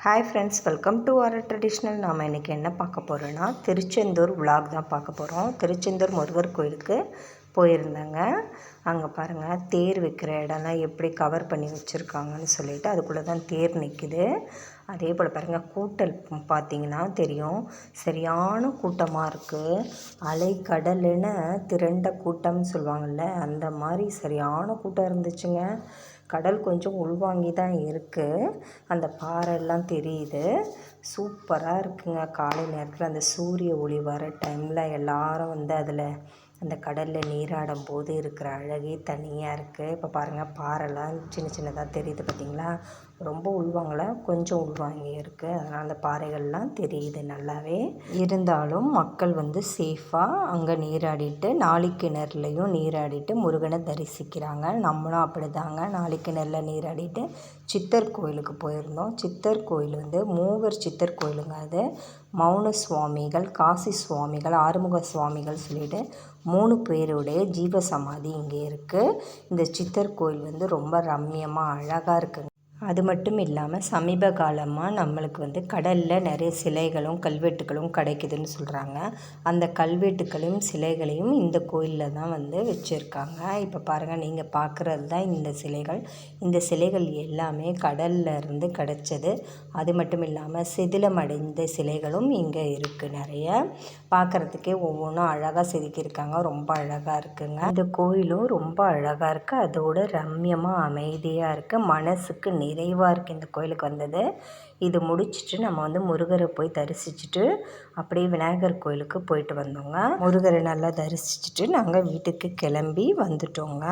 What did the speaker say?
Hi friends welcome to our traditional நாம் இன்றைக்கி என்ன பார்க்க போகிறோன்னா திருச்செந்தூர் விலாக் தான் பார்க்க போகிறோம் திருச்செந்தூர் முருகர் கோயிலுக்கு போயிருந்தாங்க. அங்கே பாருங்கள் தேர் வைக்கிற இடம்லாம் எப்படி கவர் பண்ணி வச்சுருக்காங்கன்னு சொல்லிட்டு அதுக்குள்ளே தான் தேர் நிற்கிது அதே போல் பாருங்கள் கூட்டல் பார்த்தீங்கன்னா தெரியும். சரியான கூட்டமாக இருக்குது அலைக்கடலுன்னு திரண்ட கூட்டம்னு சொல்லுவாங்கள்ல அந்த மாதிரி சரியான கூட்டம் இருந்துச்சுங்க. கடல் கொஞ்சம் உள்வாங்கி தான் இருக்குது அந்த பாறைலாம் தெரியுது. சூப்பராக இருக்குங்க. காலை நேரத்தில் அந்த சூரிய ஒளி வர டைமில் எல்லாரும் வந்து அதில் அந்த கடலில் நீராடும் போது இருக்கிற அழகே தனியாக இருக்குது இப்போ பாருங்கள் பாறைலாம் சின்ன சின்னதாக தெரியுது பார்த்திங்களா ரொம்ப உள்வாங்கல கொஞ்சம் உள்வாங்கி இருக்குது அதனால் அந்த பாறைகள்லாம் தெரியுது நல்லாவே. இருந்தாலும் மக்கள் வந்து சேஃபாக அங்கே நீராடிட்டு நாளிக்கிணறுலையும் நீராடிட்டு முருகனை தரிசிக்கிறாங்க. நம்மளும் அப்படி தாங்க நாளிக்கிணறில் நீராடிட்டு சித்தர் கோயிலுக்கு போயிருந்தோம். சித்தர் கோயில் வந்து மூவர் சித்தர் கோயிலுங்க அது. மௌன சுவாமிகள் காசி சுவாமிகள் ஆறுமுக சுவாமிகள் சொல்லிட்டு மூணு பேருடைய ஜீவ சமாதி இங்கே இருக்குது இந்த சித்தர் கோயில் வந்து ரொம்ப ரம்மியமாக அழகாக இருக்குங்க. அது மட்டும் இல்லாமல் சமீப காலமாக நம்மளுக்கு வந்து கடலில் நிறைய சிலைகளும் கல்வெட்டுகளும் கிடைக்குதுன்னு சொல்கிறாங்க அந்த கல்வெட்டுகளையும் சிலைகளையும் இந்த கோயிலில் தான் வந்து வச்சுருக்காங்க. இப்போ பாருங்கள் நீங்கள் பார்க்குறது தான் இந்த சிலைகள். இந்த சிலைகள் எல்லாமே கடலில் இருந்து கிடைச்சது. அது மட்டும் இல்லாமல் சிதிலமடைந்த சிலைகளும் இங்கே இருக்குது நிறைய. பார்க்குறதுக்கே ஒவ்வொன்றும் அழகாக செதுக்கியிருக்காங்க. ரொம்ப அழகாக இருக்குங்க. இந்த கோயிலும் ரொம்ப அழகாக இருக்குது அதோட ரம்யமாக அமைதியாக இருக்குது மனசுக்கு நிறைவாக இருக்குது இந்த கோயிலுக்கு வந்தது. இது முடிச்சுட்டு நம்ம வந்து முருகரை போய் தரிசிச்சுட்டு அப்படியே விநாயகர் கோயிலுக்கு போயிட்டு வந்தோங்க. முருகரை நல்லா தரிசிச்சுட்டு நாங்கள் வீட்டுக்கு கிளம்பி வந்துட்டோங்க.